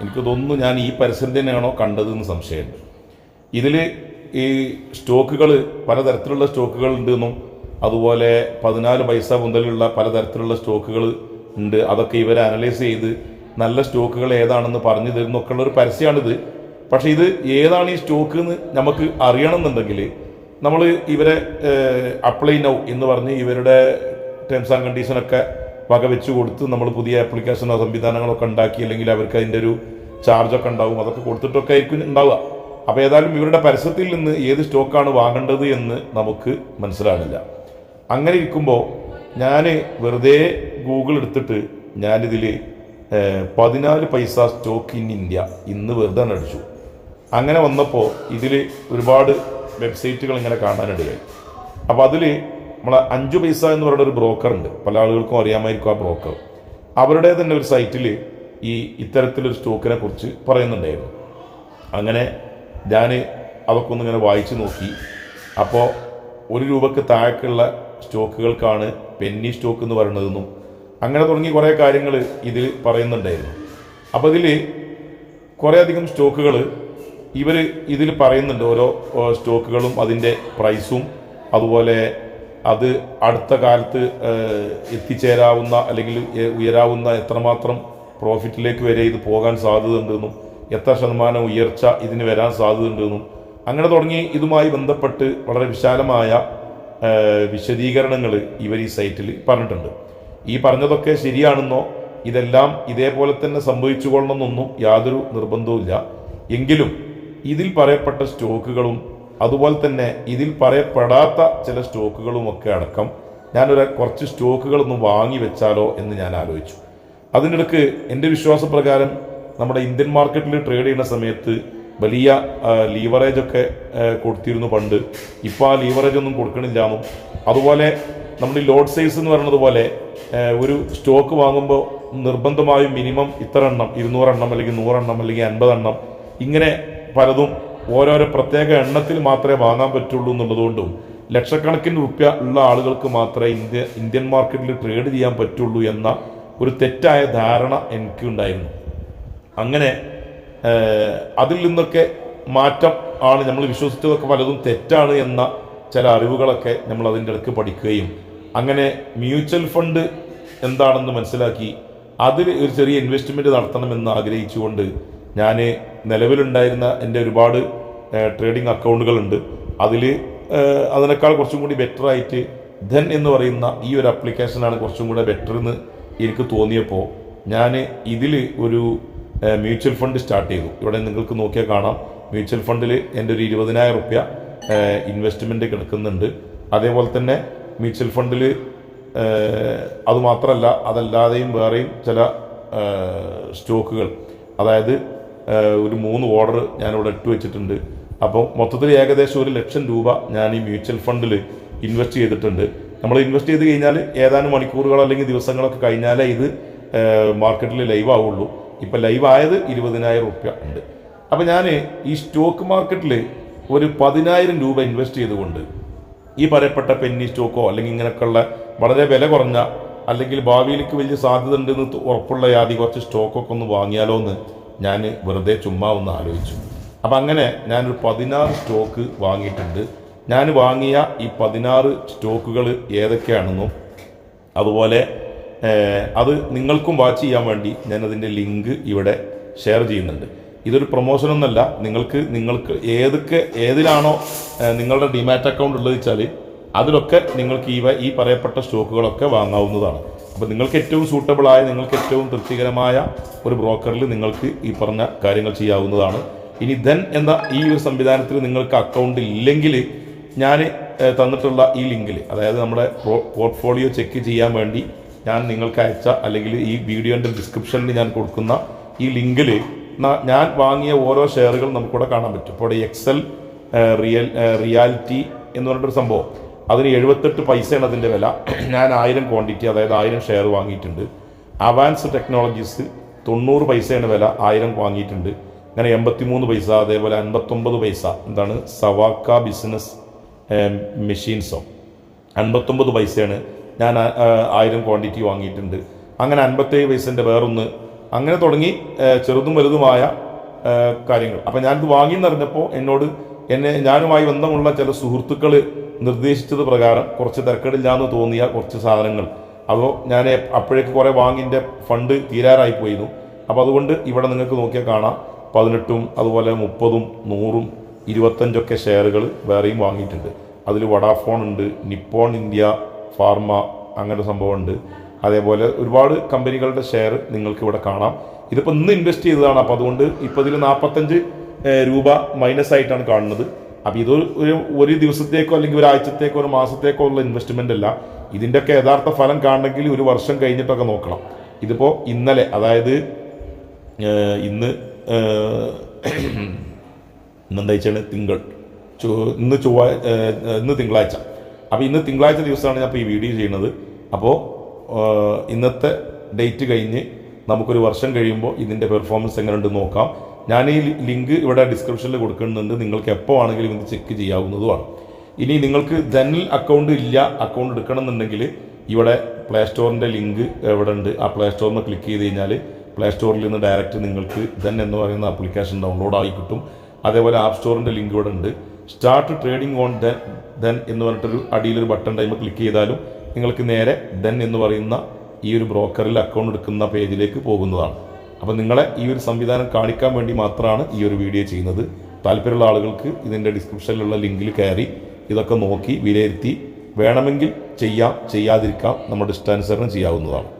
എനിക്ക് തോന്നുന്നു ഞാൻ ഈ പരസ്യം തന്നെയാണോ കണ്ടതെന്ന് സംശയമുണ്ട്. ഇതിൽ ഈ സ്റ്റോക്കുകൾ പലതരത്തിലുള്ള സ്റ്റോക്കുകൾ ഉണ്ടെന്നും അതുപോലെ പതിനാല് പൈസ മുതലുള്ള പലതരത്തിലുള്ള സ്റ്റോക്കുകൾ ഉണ്ട്. അതൊക്കെ ഇവർ അനലൈസ് ചെയ്ത് നല്ല സ്റ്റോക്കുകൾ ഏതാണെന്ന് പറഞ്ഞു തരുന്നൊക്കെ ഉള്ള ഒരു പരസ്യമാണിത് പക്ഷേ ഇത് ഏതാണ് ഈ സ്റ്റോക്ക് എന്ന് നമുക്ക് അറിയണമെന്നുണ്ടെങ്കിൽ നമ്മൾ ഇവരെ അപ്ലൈ നൗ എന്ന് പറഞ്ഞ് ഇവരുടെ ടേംസ് ആൻഡ് കണ്ടീഷനൊക്കെ വകവെച്ച് കൊടുത്ത് നമ്മൾ പുതിയ ആപ്ലിക്കേഷനോ സംവിധാനങ്ങളൊക്കെ ഉണ്ടാക്കി അല്ലെങ്കിൽ അവർക്ക് അതിന്റെ ഒരു ചാർജൊക്കെ ഉണ്ടാവും അതൊക്കെ കൊടുത്തിട്ടൊക്കെ ആയിരിക്കും ഉണ്ടാവുക. അപ്പോൾ ഏതായാലും ഇവരുടെ പരസ്യത്തിൽ നിന്ന് ഏത് സ്റ്റോക്കാണ് വാങ്ങേണ്ടത് എന്ന് നമുക്ക് മനസ്സിലാകുന്നില്ല അങ്ങനെ ഇരിക്കുമ്പോൾ ഞാൻ വെറുതെ ഗൂഗിൾ എടുത്തിട്ട് ഞാനിതിൽ പതിനാല് പൈസ സ്റ്റോക്ക് ഇൻ ഇന്ത്യ ഇന്ന് വെറുതെ അടിച്ചു. അങ്ങനെ വന്നപ്പോൾ ഇതിൽ ഒരുപാട് വെബ്സൈറ്റുകൾ ഇങ്ങനെ കാണാനിടയായി. അപ്പോൾ അതിൽ നമ്മളെ അഞ്ചു പൈസ എന്ന് പറയുന്ന ഒരു ബ്രോക്കർ ഉണ്ട്. പല ആളുകൾക്കും അറിയാമായിരിക്കും ആ ബ്രോക്കർ അവരുടെ തന്നെ ഒരു സൈറ്റിൽ ഈ ഇത്തരത്തിലൊരു സ്റ്റോക്കിനെ കുറിച്ച് പറയുന്നുണ്ടായിരുന്നു. അങ്ങനെ ഞാൻ അതൊക്കെ ഒന്ന് ഇങ്ങനെ വായിച്ചു നോക്കി. അപ്പോൾ ഒരു രൂപക്ക് താഴേക്കുള്ള സ്റ്റോക്കുകൾക്കാണ് പെന്നി സ്റ്റോക്ക് എന്ന് പറയുന്നതെന്നും അങ്ങനെ തുടങ്ങി കുറേ കാര്യങ്ങൾ ഇതിൽ പറയുന്നുണ്ടായിരുന്നു. അപ്പോൾ ഇതിൽ കുറേ അധികം സ്റ്റോക്കുകൾ ഇവർ ഇതിൽ പറയുന്നുണ്ട്. ഓരോ സ്റ്റോക്കുകളും അതിന്റെ പ്രൈസും അതുപോലെ അത് അടുത്ത കാലത്ത് എത്തിച്ചേരാവുന്ന അല്ലെങ്കിൽ ഉയരാവുന്ന എത്രമാത്രം പ്രോഫിറ്റിലേക്ക് വരെ ഇത് പോകാൻ സാധ്യതയുണ്ടെന്നും എത്ര ശതമാനം ഉയർച്ച ഇതിന് വരാൻ സാധ്യതയുണ്ടെന്നും അങ്ങനെ തുടങ്ങി ഇതുമായി ബന്ധപ്പെട്ട് വളരെ വിശാലമായ വിശദീകരണങ്ങൾ ഇവർ ഈ സൈറ്റിൽ പറഞ്ഞിട്ടുണ്ട്. ഈ പറഞ്ഞതൊക്കെ ശരിയാണെന്നോ ഇതെല്ലാം ഇതേപോലെ തന്നെ സംഭവിച്ചു കൊള്ളണമെന്നൊന്നും യാതൊരു നിർബന്ധവുമില്ല. എങ്കിലും ഇതിൽ പറയപ്പെട്ട സ്റ്റോക്കുകളും അതുപോലെ തന്നെ ഇതിൽ പറയപ്പെടാത്ത ചില സ്റ്റോക്കുകളും ഒക്കെ അടക്കം ഞാനൊരു കുറച്ച് സ്റ്റോക്കുകളൊന്നും വാങ്ങി വെച്ചാലോ എന്ന് ഞാൻ ആലോചിച്ചു. അതിനിടക്ക് എന്റെ വിശ്വാസപ്രകാരം നമ്മുടെ ഇന്ത്യൻ മാർക്കറ്റിൽ ട്രേഡ് ചെയ്യുന്ന സമയത്ത് വലിയ ലീവറേജ് ഒക്കെ കൊടുത്തിരുന്നു പണ്ട്. ഇപ്പോൾ ആ ലീവറേജ് ഒന്നും കൊടുക്കണില്ല എന്നും. അതുപോലെ നമ്മുടെ ഈ ലോഡ് സൈസ് എന്ന് പറയുന്നത് പോലെ ഒരു സ്റ്റോക്ക് വാങ്ങുമ്പോൾ നിർബന്ധമായും മിനിമം ഇത്ര എണ്ണം ഇരുന്നൂറെണ്ണം അല്ലെങ്കിൽ നൂറെണ്ണം അല്ലെങ്കിൽ അൻപതെണ്ണം ഇങ്ങനെ പലതും ഓരോരോ പ്രത്യേക എണ്ണത്തിൽ മാത്രമേ വാങ്ങാൻ പറ്റുള്ളൂ എന്നുള്ളതുകൊണ്ടും ലക്ഷക്കണക്കിന് റുപ്യ ഉള്ള ആളുകൾക്ക് മാത്രമേ ഇന്ത്യ ഇന്ത്യൻ മാർക്കറ്റിൽ ട്രേഡ് ചെയ്യാൻ പറ്റുള്ളൂ എന്ന ഒരു തെറ്റായ ധാരണ എനിക്ക് ഉണ്ടായിരുന്നു അങ്ങനെ അതിൽ നിന്നൊക്കെ മാറ്റം ആണ് നമ്മൾ വിശ്വസിച്ചതൊക്കെ പലതും തെറ്റാണ് എന്ന ചില അറിവുകളൊക്കെ നമ്മൾ അതിന്റെ ഇടയ്ക്ക് പഠിക്കുകയും അങ്ങനെ മ്യൂച്വൽ ഫണ്ട് എന്താണെന്ന് മനസ്സിലാക്കി അതിൽ ഒരു ചെറിയ ഇൻവെസ്റ്റ്മെന്റ് നടത്തണമെന്ന് ആഗ്രഹിച്ചുകൊണ്ട് ഞാൻ നിലവിലുണ്ടായിരുന്ന എന്റെ ഒരുപാട് ട്രേഡിംഗ് അക്കൗണ്ടുകളുണ്ട് അതിൽ അതിനേക്കാൾ കുറച്ചും കൂടി ബെറ്റർ ആയിട്ട് ധൻ എന്ന് പറയുന്ന ഈ ഒരു ആപ്ലിക്കേഷനാണ് കുറച്ചും കൂടെ ബെറ്റർ എന്ന് എനിക്ക് തോന്നിയപ്പോൾ ഞാൻ ഇതിൽ ഒരു മ്യൂച്വൽ ഫണ്ട് സ്റ്റാർട്ട് ചെയ്തു. ഇവിടെ നിങ്ങൾക്ക് നോക്കിയാൽ കാണാം. മ്യൂച്വൽ ഫണ്ടിൽ എന്റെ ഒരു ഇരുപതിനായിരം റുപ്യ ഇൻവെസ്റ്റ്മെന്റ് കിടക്കുന്നുണ്ട്. അതേപോലെ തന്നെ മ്യൂച്വൽ ഫണ്ടിൽ അതുമാത്രമല്ല അതല്ലാതെയും വേറെയും ചില സ്റ്റോക്കുകൾ അതായത് ഒരു മൂന്ന് ഓർഡർ ഞാനിവിടെ ഇട്ട് വെച്ചിട്ടുണ്ട്. അപ്പോൾ മൊത്തത്തിൽ ഏകദേശം ഒരു ലക്ഷം രൂപ ഞാൻ ഈ മ്യൂച്വൽ ഫണ്ടിൽ ഇൻവെസ്റ്റ് ചെയ്തിട്ടുണ്ട്. നമ്മൾ ഇൻവെസ്റ്റ് ചെയ്ത് കഴിഞ്ഞാൽ ഏതാനും മണിക്കൂറുകൾ അല്ലെങ്കിൽ ദിവസങ്ങളൊക്കെ കഴിഞ്ഞാലേ ഇത് മാർക്കറ്റിൽ ലൈവ് ആവുള്ളൂ. ഇപ്പം ലൈവ് ആയത് ഇരുപതിനായിരം റുപ്യ ഉണ്ട്. അപ്പം ഞാൻ ഈ സ്റ്റോക്ക് മാർക്കറ്റിൽ ഒരു പതിനായിരം രൂപ ഇൻവെസ്റ്റ് ചെയ്തുകൊണ്ട് ഈ പറയപ്പെട്ട പെന്നി സ്റ്റോക്കോ അല്ലെങ്കിൽ ഇങ്ങനെയൊക്കെയുള്ള വളരെ വില കുറഞ്ഞ അല്ലെങ്കിൽ ഭാവിയിലേക്ക് വലിയ സാധ്യത ഉണ്ടെന്ന് ഉറപ്പുള്ള യാതി കുറച്ച് സ്റ്റോക്കൊക്കെ ഒന്ന് വാങ്ങിയാലോ എന്ന് ഞാൻ വെറുതെ ചുമ്മാ ഒന്ന് ആലോചിച്ചു. അപ്പം അങ്ങനെ ഞാനൊരു പതിനാറ് സ്റ്റോക്ക് വാങ്ങിയിട്ടുണ്ട്. ഞാൻ വാങ്ങിയ ഈ പതിനാറ് സ്റ്റോക്കുകൾ ഏതൊക്കെയാണെന്നും അതുപോലെ അത് നിങ്ങൾക്കും വാച്ച് ചെയ്യാൻ വേണ്ടി ഞാനതിന്റെ ലിങ്ക് ഇവിടെ ഷെയർ ചെയ്യുന്നുണ്ട്. ഇതൊരു പ്രൊമോഷനൊന്നല്ല നിങ്ങൾക്ക് നിങ്ങൾക്ക് ഏതൊക്കെ ഏതിലാണോ നിങ്ങളുടെ ഡിമാറ്റ് അക്കൗണ്ട് ഉള്ളത് വെച്ചാൽ അതിലൊക്കെ നിങ്ങൾക്ക് ഈ ഈ പറയപ്പെട്ട സ്റ്റോക്കുകളൊക്കെ വാങ്ങാവുന്നതാണ്. അപ്പോൾ നിങ്ങൾക്ക് ഏറ്റവും സൂട്ടബിളായ നിങ്ങൾക്ക് ഏറ്റവും തൃപ്തികരമായ ഒരു ബ്രോക്കറിൽ നിങ്ങൾക്ക് ഈ പറഞ്ഞ കാര്യങ്ങൾ ചെയ്യാവുന്നതാണ്. ഇനി ധൻ എന്ന ഈ ഒരു സംവിധാനത്തിൽ നിങ്ങൾക്ക് അക്കൗണ്ട് ഇല്ലെങ്കിൽ ഞാൻ തന്നിട്ടുള്ള ഈ ലിങ്കിൽ അതായത് നമ്മുടെ പോർട്ട്ഫോളിയോ ചെക്ക് ചെയ്യാൻ വേണ്ടി ഞാൻ നിങ്ങൾക്ക് അയച്ച അല്ലെങ്കിൽ ഈ വീഡിയോന്റെ ഡിസ്ക്രിപ്ഷനിൽ ഞാൻ കൊടുക്കുന്ന ഈ ലിങ്കിൽ ഞാൻ വാങ്ങിയ ഓരോ ഷെയറുകൾ നമുക്കിവിടെ കാണാൻ പറ്റും. അപ്പോൾ എക്സൽ റിയൽ റിയാലിറ്റി എന്ന് പറഞ്ഞിട്ടൊരു സംഭവം. അതിന് എഴുപത്തെട്ട് പൈസയാണ് അതിന്റെ വില. ഞാൻ ആയിരം ക്വാണ്ടിറ്റി അതായത് ആയിരം ഷെയർ വാങ്ങിയിട്ടുണ്ട്. അവാൻസ് ടെക്നോളജീസ് തൊണ്ണൂറ് പൈസയാണ് വില ആയിരം വാങ്ങിയിട്ടുണ്ട്. അങ്ങനെ എൺപത്തിമൂന്ന് പൈസ അതേപോലെ അൻപത്തൊമ്പത് പൈസ എന്താണ് സവാക്ക ബിസിനസ് മെഷീൻസോ അൻപത്തൊമ്പത് പൈസയാണ് ഞാൻ ആയിരം ക്വാണ്ടിറ്റി വാങ്ങിയിട്ടുണ്ട്. അങ്ങനെ അൻപത്തേഴ് പൈസന്റെ വേറൊന്ന്. അങ്ങനെ തുടങ്ങി ചെറുതും വലുതുമായ കാര്യങ്ങൾ. അപ്പം ഞാനിത് വാങ്ങിയെന്നറിഞ്ഞപ്പോൾ എന്നോട് എന്നെ ഞാനുമായി ബന്ധമുള്ള ചില സുഹൃത്തുക്കൾ നിർദ്ദേശിച്ചത് പ്രകാരം കുറച്ച് തിരക്കേടില്ലാന്ന് തോന്നിയ കുറച്ച് സാധനങ്ങൾ. അപ്പോൾ ഞാൻ അപ്പോഴേക്ക് കുറേ വാങ്ങിന്റെ ഫണ്ട് തീരാറായി പോയിരുന്നു അപ്പോൾ അതുകൊണ്ട് ഇവിടെ നിങ്ങൾക്ക് നോക്കിയാൽ കാണാം. പതിനെട്ടും അതുപോലെ മുപ്പതും നൂറും ഇരുപത്തഞ്ചൊക്കെ ഷെയറുകൾ വേറെയും വാങ്ങിയിട്ടുണ്ട്. അതിൽ വടാഫോൺ ഉണ്ട് നിപ്പോൺ ഇന്ത്യ ഫാർമ അങ്ങനെ സംഭവമുണ്ട്. അതേപോലെ ഒരുപാട് കമ്പനികളുടെ ഷെയർ നിങ്ങൾക്ക് ഇവിടെ കാണാം. ഇതിപ്പോൾ ഇന്ന് ഇൻവെസ്റ്റ് ചെയ്തതാണ്. അപ്പോൾ അതുകൊണ്ട് ഇപ്പോൾ ഇതിൽ നാൽപ്പത്തഞ്ച് രൂപ മൈനസ് ആയിട്ടാണ് കാണുന്നത്. അപ്പോൾ ഇത് ഒരു ഒരു ദിവസത്തേക്കോ അല്ലെങ്കിൽ ഒരാഴ്ചത്തേക്കോ ഒരു മാസത്തേക്കോ ഉള്ള ഇൻവെസ്റ്റ്മെന്റ് അല്ല. ഇതിന്റെയൊക്കെ യഥാർത്ഥ ഫലം കാണണമെങ്കിൽ ഒരു വർഷം കഴിഞ്ഞിട്ടൊക്കെ നോക്കണം. ഇതിപ്പോൾ ഇന്നലെ അതായത് ഇന്ന് ഇന്നെന്താ വെച്ചാൽ തിങ്കൾ ഇന്ന് ചൊവ്വ ഇന്ന് തിങ്കളാഴ്ച. അപ്പോൾ ഇന്ന് തിങ്കളാഴ്ച ദിവസമാണ് ഞാൻ ഇപ്പോൾ ഈ വീഡിയോ ചെയ്യുന്നത്. അപ്പോൾ ഇന്നത്തെ ഡേറ്റ് കഴിഞ്ഞ് നമുക്കൊരു വർഷം കഴിയുമ്പോൾ ഇതിന്റെ പെർഫോമൻസ് എങ്ങനെയുണ്ട് നോക്കാം. ഞാൻ ഈ ലിങ്ക് ഇവിടെ ഡിസ്ക്രിപ്ഷനിൽ കൊടുക്കുന്നുണ്ട്. നിങ്ങൾക്ക് എപ്പോൾ ആണെങ്കിലും ഇത് ചെക്ക് ചെയ്യാവുന്നതുമാണ്. ഇനി നിങ്ങൾക്ക് ധനിൽ അക്കൗണ്ട് ഇല്ല അക്കൗണ്ട് എടുക്കണം എന്നുണ്ടെങ്കിൽ ഇവിടെ പ്ലേ സ്റ്റോറിന്റെ ലിങ്ക് ഇവിടെ ഉണ്ട്. ആ പ്ലേ സ്റ്റോറിൽ നിന്ന് ക്ലിക്ക് ചെയ്ത് കഴിഞ്ഞാൽ പ്ലേ സ്റ്റോറിൽ നിന്ന് ഡയറക്റ്റ് നിങ്ങൾക്ക് ധൻ എന്ന് പറയുന്ന ആപ്ലിക്കേഷൻ ഡൗൺലോഡ് ആയി കിട്ടും. അതേപോലെ ആപ്പ് സ്റ്റോറിന്റെ ലിങ്ക് ഇവിടെ ഉണ്ട്. Start trading on then then എന്ന് പറഞ്ഞിട്ടൊരു അടിയിലൊരു ബട്ടൺ ടൈം ക്ലിക്ക് ചെയ്താലും നിങ്ങൾക്ക് നേരെ ദെൻ എന്ന് പറയുന്ന ഈ ഒരു ബ്രോക്കറിൽ അക്കൗണ്ട് എടുക്കുന്ന പേജിലേക്ക് പോകുന്നതാണ്. അപ്പോൾ നിങ്ങളെ ഈ ഒരു സംവിധാനം കാണിക്കാൻ വേണ്ടി മാത്രമാണ് ഈ ഒരു വീഡിയോ ചെയ്യുന്നത്. താല്പര്യമുള്ള ആളുകൾക്ക് ഇതിന്റെ ഡിസ്ക്രിപ്ഷനിലുള്ള ലിങ്കിൽ കയറി ഇതൊക്കെ നോക്കി വിലയിരുത്തി വേണമെങ്കിൽ ചെയ്യാം ചെയ്യാതിരിക്കാം നമ്മുടെ ഇഷ്ടാനുസരണം ചെയ്യാവുന്നതാണ്.